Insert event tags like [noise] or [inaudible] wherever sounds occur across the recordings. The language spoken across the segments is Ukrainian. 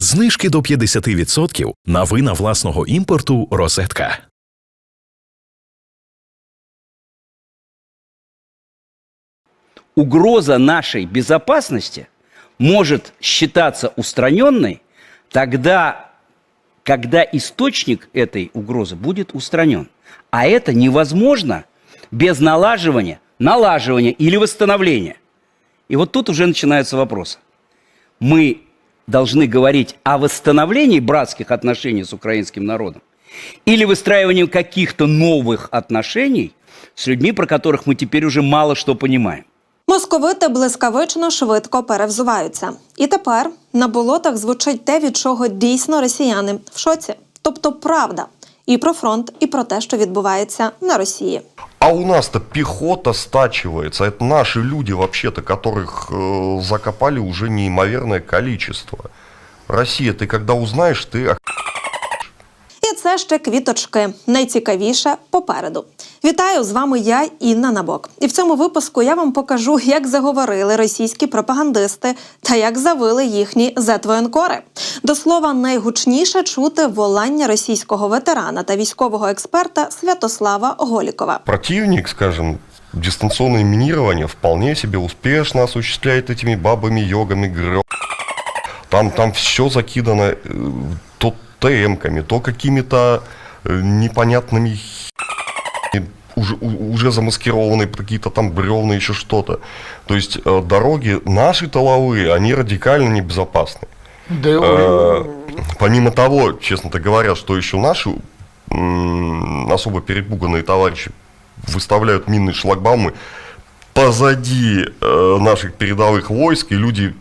Знижки до 50% на вина власного імпорту Розетка. угроза нашей безопасности может считаться устраненной тогда, когда источник этой угрозы будет устранен. А это невозможно без налаживания, налаживания или восстановления. И вот тут уже начинаются вопросы. Мы должны говорить о восстановлении братских отношений с украинским народом или выстраивании каких-то новых отношений с людьми, про которых мы теперь уже мало что понимаем. Московити блискавично швидко перевзуваються. І тепер на болотах звучить те, від чого дійсно росіяни в шоці. Тобто правда і про фронт, і про те, що відбувається на Росії. А у нас-то пехота стачивается. Это наши люди, вообще-то, которых э, закопали уже неимоверное количество. Россия, ты когда узнаешь, ты ох- І це ще квіточки. Найцікавіше попереду. Вітаю з вами я, Інна Набок. І в цьому випуску я вам покажу, як заговорили російські пропагандисти та як завили їхні зетвоєнкори. До слова, найгучніше чути волання російського ветерана та військового експерта Святослава Голікова. противник, скажем, дистанционное минирование вполне себе успешно осуществляет этими бабами, йогами, грё... Там, там все закидано э, то ТМ-ками, то какими-то э, непонятными уже, уже замаскированные под какие-то там бревна, еще что-то. То есть э, дороги наши тыловые, они радикально небезопасны. Да, Э, Помимо того, честно-то говоря, что еще наши м, особо перепуганные товарищи выставляют минные шлагбаумы позади э, наших передовых войск, и люди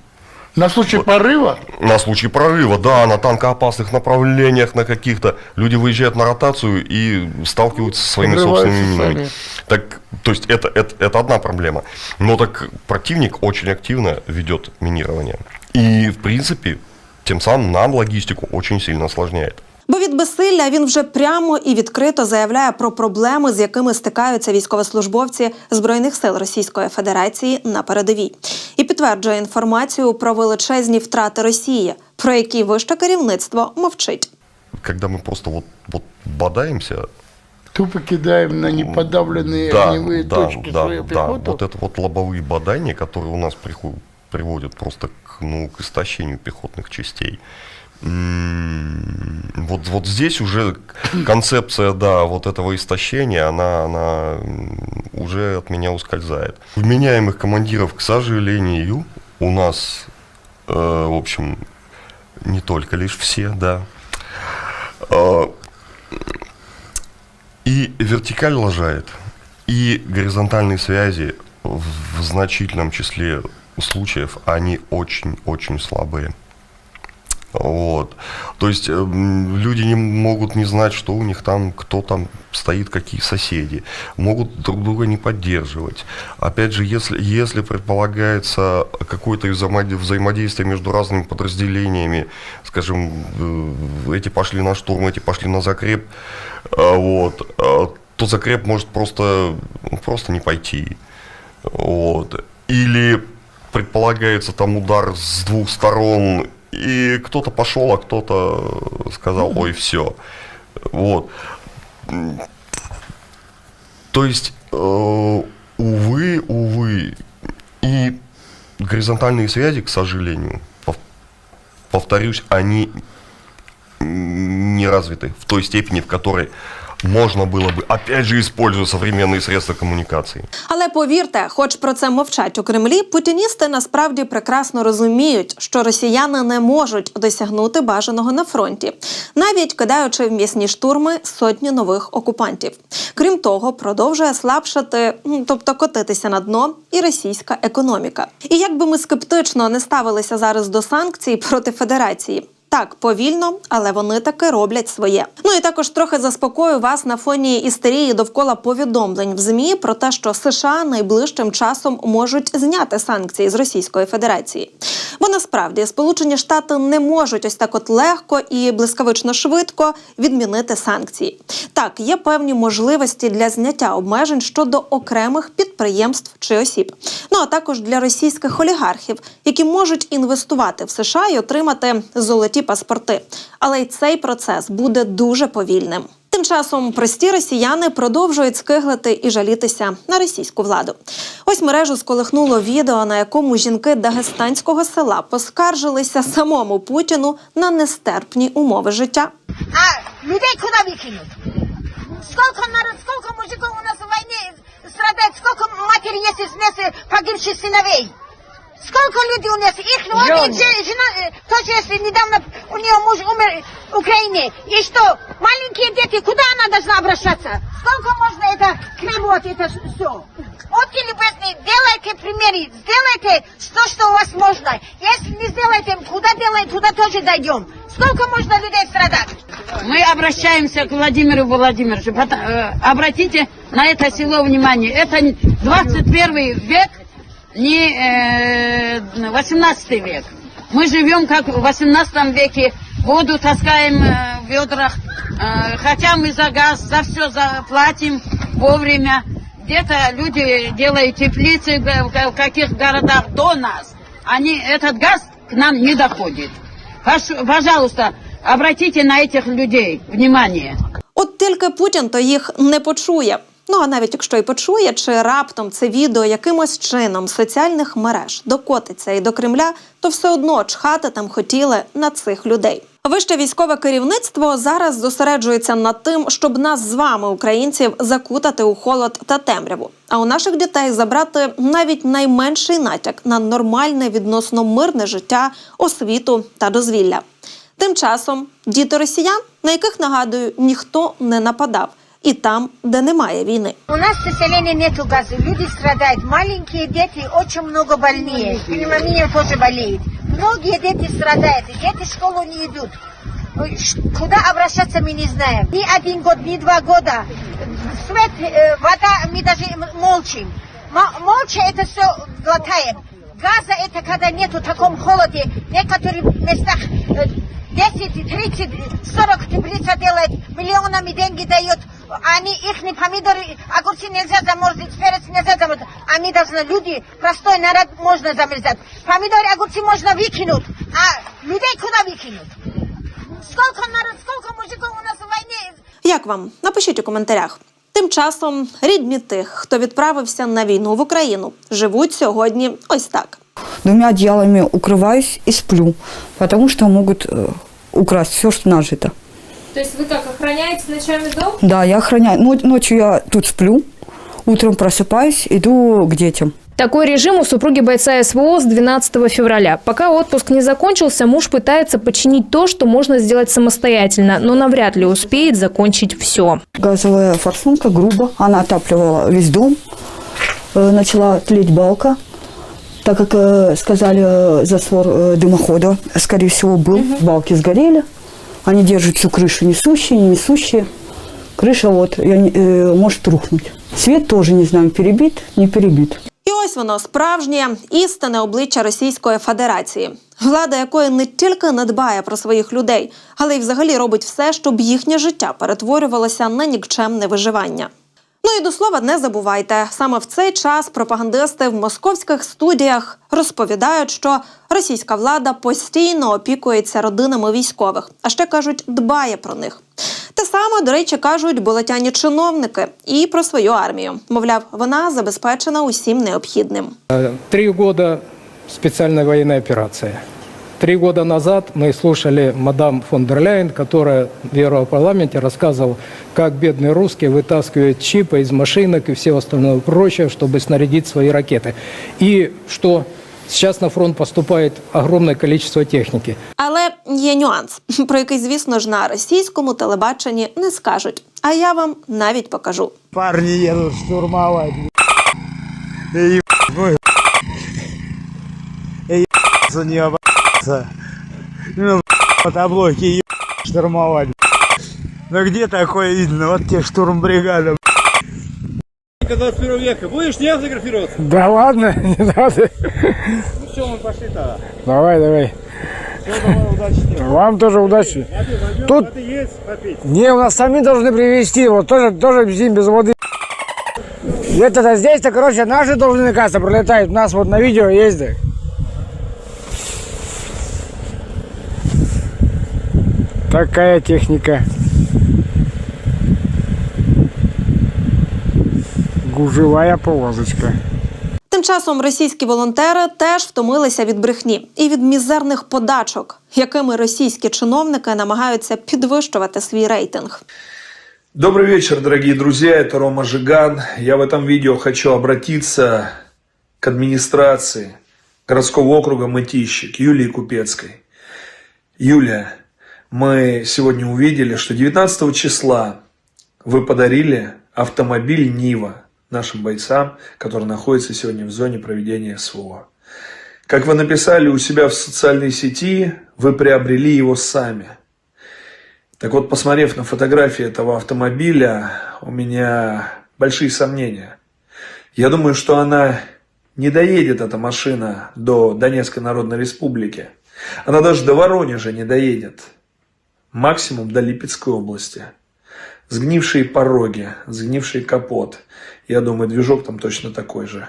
на случай порыва на случай прорыва, да, на танкоопасных направлениях, на каких-то, люди выезжают на ротацию и сталкиваются со своими собственными минами. сами. Так, то есть это, это, это одна проблема. Но так противник очень активно ведет минирование. И, в принципе, тем самым нам логистику очень сильно осложняет. Бо від безсилля він вже прямо і відкрито заявляє про проблеми, з якими стикаються військовослужбовці збройних сил Російської Федерації на передовій, і підтверджує інформацію про величезні втрати Росії, про які вище керівництво мовчить. Когда мы просто вот, вот бодаемся, тупо кидаем на неподавленные да, огневые да, точки да, свою да, пехоту. вот это вот лобовые бадания, которые у нас приху- приводят просто к, ну, к истощению пехотных частей. Вот, вот здесь уже концепция, да, вот этого истощения, она, она уже от меня ускользает. Вменяемых командиров, к сожалению, у нас, э, в общем, не только лишь все, да. Э, и вертикаль лажает, и горизонтальные связи в значительном числе случаев, они очень-очень слабые. Вот. То есть эм, люди не могут не знать, что у них там, кто там стоит, какие соседи. Могут друг друга не поддерживать. Опять же, если, если предполагается какое-то взаимодействие между разными подразделениями, скажем, э, эти пошли на штурм, эти пошли на закреп, э, вот, э, то закреп может просто, ну, просто не пойти. Вот. Или предполагается там удар с двух сторон, и кто-то пошел, а кто-то сказал, ой, все. Вот. То есть, э, увы, увы, и горизонтальные связи, к сожалению, пов- повторюсь, они не развиты в той степени, в которой можно было бы, опять же, используя современные средства коммуникации. Але повірте, хоч про це мовчать у Кремлі, путіністи насправді прекрасно розуміють, що росіяни не можуть досягнути бажаного на фронті, навіть кидаючи в м'ясні штурми сотні нових окупантів. Крім того, продовжує слабшати, м, тобто котитися на дно, і російська економіка. І як би ми скептично не ставилися зараз до санкцій проти Федерації. Так, повільно, але вони таки роблять своє. Ну і також трохи заспокою вас на фоні істерії довкола повідомлень в змі про те, що США найближчим часом можуть зняти санкції з Російської Федерації. Бо насправді Сполучені Штати не можуть ось так от легко і блискавично швидко відмінити санкції. Так, є певні можливості для зняття обмежень щодо окремих підприємств чи осіб. Ну а також для російських олігархів, які можуть інвестувати в США і отримати золоті ті паспорти. Але й цей процес буде дуже повільним. Тим часом прості росіяни продовжують скиглити і жалітися на російську владу. Ось мережу сколихнуло відео, на якому жінки дагестанського села поскаржилися самому Путіну на нестерпні умови життя. А людей куда выкинут? Сколько народ, сколько мужиков у нас в войне страдает, сколько матери есть из нас э, погибших сыновей? Сколько людей у нас, их ну, же- жена, тоже если недавно у нее муж умер в Украине, и что, маленькие дети, куда она должна обращаться? Сколько можно это кремот, это все? Вот любезные, делайте примеры, сделайте то, что у вас можно. Если не сделаете, куда делаем, туда тоже дойдем. Сколько можно людей страдать? Мы обращаемся к Владимиру Владимировичу. Обратите на это село внимание. Это не 21 век, не э, 18 век. Мы живем как в 18 веке. Воду таскаем э, в ведрах. Э, Хотя мы за газ, за все заплатим вовремя. Где-то люди делают теплицы в в каких городах до нас. Они, этот газ к нам не доходит. Пош- Пожалуйста, обратите на этих людей внимание. От тільки Путін то їх не почує. Ну а навіть якщо й почує, чи раптом це відео якимось чином соціальних мереж докотиться і до Кремля, то все одно чхати там хотіли на цих людей. Вище військове керівництво зараз зосереджується над тим, щоб нас з вами, українців, закутати у холод та темряву. А у наших дітей забрати навіть найменший натяк на нормальне відносно мирне життя, освіту та дозвілля. Тим часом діти росіян, на яких нагадую, ніхто не нападав, і там, де немає війни. У нас в селении нету газа, люди страдают, маленькие дети очень много больные, пневмония тоже болеет. Многие дети страдают, дети в школу не идут. Ой, ш- Куда обращаться мы не знаем. Ни один год, ни два года. Свет, э, вода, мы даже м- молчим. Мо- Молча это все глотаем. Газа это когда нету в таком холоде. В некоторых местах э, 10, 30, 40 теплица делает, миллионами деньги дает. Они, их помидоры, огурцы нельзя заморозить, перец нельзя заморозить. Они должны, люди, простой народ можно замерзать. Помидоры, огурцы можно выкинуть, а людей куда выкинуть? Сколько народ, сколько мужиков у нас в войне Як вам? Напишіть у коментарях. Тим часом рідні тих, хто відправився на війну в Україну, живуть сьогодні ось так. Двумя одеялами укрываюсь и сплю, потому что могут э, украсть все, что нажито. То есть вы как охраняете ночами дом? Да, я охраняю. Но- Ночью я тут сплю, утром просыпаюсь, иду к детям. Такой режим у супруги бойца СВО с 12 февраля. Пока отпуск не закончился, муж пытается починить то, что можно сделать самостоятельно, но навряд ли успеет закончить все. Газовая форсунка грубо, она отапливала весь дом. Э, Начала тлеть балка, так как э, сказали э, засвор э, дымохода, скорее всего, был. Балки сгорели. Они держат всю крышу несущие, не несущие. Крыша вот я не- э, может рухнуть. Свет тоже не знаю, перебит, не перебит. І ось воно справжнє істинне обличчя Російської Федерації, влада якої не тільки не дбає про своїх людей, але й взагалі робить все, щоб їхнє життя перетворювалося на нікчемне виживання. Ну і до слова, не забувайте, саме в цей час пропагандисти в московських студіях розповідають, що російська влада постійно опікується родинами військових, а ще кажуть, дбає про них. Те саме, до речі, кажуть болотяні чиновники і про свою армію. Мовляв, вона забезпечена усім необхідним. Три года специальная военная операция. Три года назад мы слушали мадам фон дер Ляйен, которая в Европарламенте рассказывала, как бедные русские вытаскивают чипы из машинок и все остальное прочее, чтобы снарядить свои ракеты. И что сейчас на фронт поступает огромное количество техники. Але є нюанс, [laughs] про який, звісно ж, на російському телебаченні не скажуть. А я вам навіть покажу. Парни едут штурмовать. И ебать, и ебаться. Ну, по таблойке ебать, штурмовать. Ну где такое видно? Вот тебе штурмбригада. 21 века. Будешь не фотографироваться? Да ладно, не надо. Ну все, мы пошли тогда. Давай, давай. Все, давай, удачи. Вам тоже удачи. Возьмем, Тут- воды есть попить. Не, у нас сами должны привезти. Вот тоже, тоже бензин без воды. Это-то здесь-то, короче, наши должны, кажется, пролетают. У нас вот на видео ездят. Такая техника. Гужевая повозочка. Тим часом російські волонтери теж втомилися від брехні і від мізерних подачок, якими російські чиновники намагаються підвищувати свій рейтинг. Добрый вечер, дорогие друзья, это Рома Жиган. Я в этом видео хочу обратиться к администрации городского округа Мытищик, Юлии Купецкой. Юлия, мы сегодня увидели, что 19 числа вы подарили автомобиль Нива нашим бойцам, которые находятся сегодня в зоне проведения СВО. Как вы написали у себя в социальной сети, вы приобрели его сами – так вот, посмотрев на фотографии этого автомобиля, у меня большие сомнения. Я думаю, что она не доедет, эта машина, до Донецкой Народной Республики. Она даже до Воронежа не доедет. Максимум до Липецкой области. Сгнившие пороги, сгнивший капот. Я думаю, движок там точно такой же.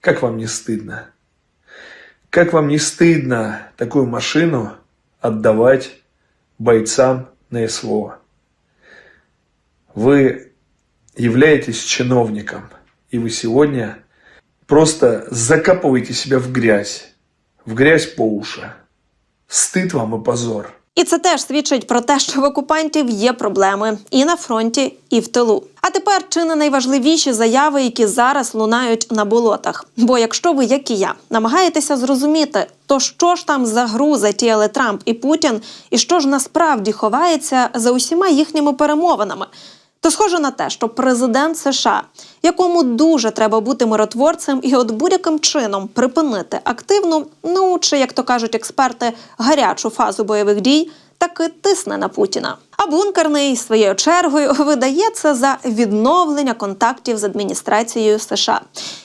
Как вам не стыдно? Как вам не стыдно такую машину отдавать бойцам на СВО. Вы являетесь чиновником, и вы сегодня просто закапываете себя в грязь, в грязь по уши. Стыд вам и позор. І це теж свідчить про те, що в окупантів є проблеми і на фронті, і в тилу. А тепер чи не найважливіші заяви, які зараз лунають на болотах. Бо якщо ви, як і я, намагаєтеся зрозуміти, то що ж там за гру затіяли Трамп і Путін, і що ж насправді ховається за усіма їхніми перемовинами. То схоже на те, що президент США, якому дуже треба бути миротворцем, і от будь-яким чином припинити активну, ну чи як то кажуть експерти, гарячу фазу бойових дій, таки тисне на Путіна. А бункерний своєю чергою видає це за відновлення контактів з адміністрацією США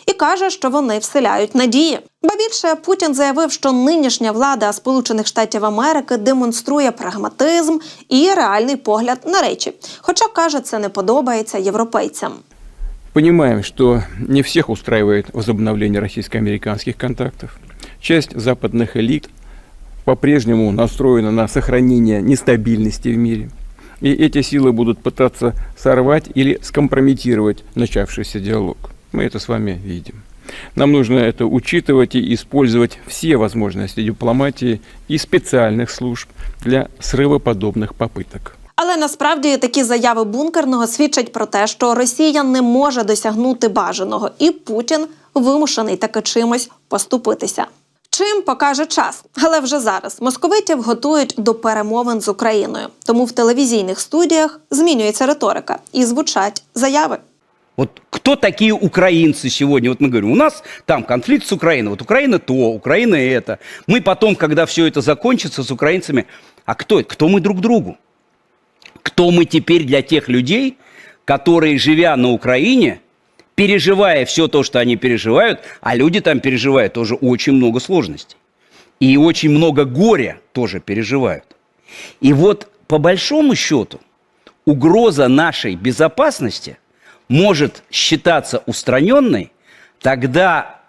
і каже, що вони вселяють надії. Ба більше Путін заявив, що нинішня влада Сполучених Штатів Америки демонструє прагматизм і реальний погляд на речі. Хоча каже, це не подобається європейцям. Понимаем, что не всех устраивает возобновление российско-американских контактов. Часть западных элит по-прежнему настроена на сохранение нестабильности в мире. И эти силы будут пытаться сорвать или скомпрометировать начавшийся диалог. Мы это с вами видим. Нам нужно это учитывать и использовать все возможности дипломатии и специальных служб для срыва подобных попыток. Але насправді такі заяви бункерного свідчать про те, що Росія не може досягнути бажаного, і Путін вимушений таки чимось поступитися. Чим покаже час, але вже зараз московитів готують до перемовин з Україною. Тому в телевізійних студіях змінюється риторика і звучать заяви. Вот кто такие украинцы сегодня? Вот мы говорим, у нас там конфликт с Украиной. Вот Украина то, Украина это. Мы потом, когда все это закончится с украинцами, а кто это? Кто мы друг другу? Кто мы теперь для тех людей, которые, живя на Украине, Переживая все то, что они переживают, а люди там переживают тоже очень много сложностей. И очень много горя тоже переживают. И вот по большому счету угроза нашей безопасности может считаться устраненной тогда,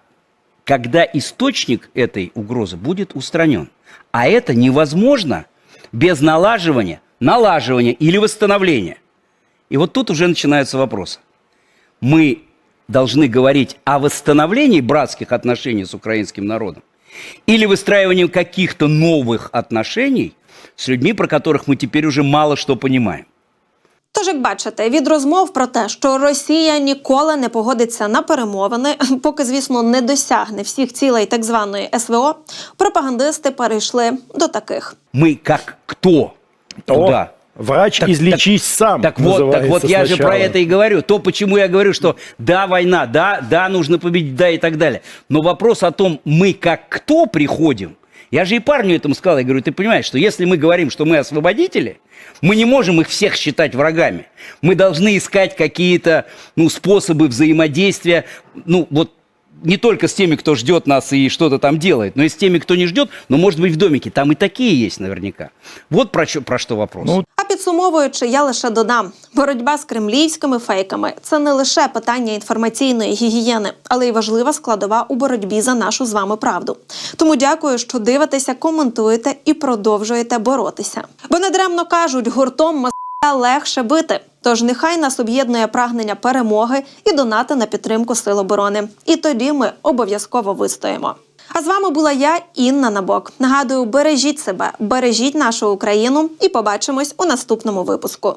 когда источник этой угрозы будет устранен. А это невозможно без налаживания, налаживания или восстановления. И вот тут уже начинаются вопросы. Мы должны говорить о восстановлении братских отношений с украинским народом или выстраивании каких-то новых отношений с людьми, про которых мы теперь уже мало что понимаем. Тож, як бачите, від розмов про те, що Росія ніколи не погодиться на перемовини, [laughs] поки, звісно, не досягне всіх цілей так званої СВО, пропагандисти перейшли до таких. Мы как кто? То Туда. Врач, Так- излечись сам. Так вот, так вот я же сначала. про это и говорю. То, почему я говорю, что да, война, да, да, нужно победить, да и так далее. Но вопрос о том, мы как кто приходим, я же и парню этому сказал, я говорю, ты понимаешь, что если мы говорим, что мы освободители, мы не можем их всех считать врагами. Мы должны искать какие-то ну, способы взаимодействия, ну вот не только с теми, кто ждет нас и что-то там делает, но и с теми, кто не ждет, но, может быть, в домике. Там и такие есть наверняка. Вот про, чё- про что вопрос. А підсумовуючи, я лише додам: боротьба з кремлівськими фейками це не лише питання інформаційної гігієни, але й важлива складова у боротьбі за нашу з вами правду. Тому дякую, що дивитеся, коментуєте і продовжуєте боротися. Бо недаремно кажуть, гуртом м***а легше бити. Тож нехай нас об'єднує прагнення перемоги і донати на підтримку Сил оборони. І тоді ми обов'язково вистоїмо. А з вами була я, Інна Набок. Нагадую, бережіть себе, бережіть нашу Україну і побачимось у наступному випуску.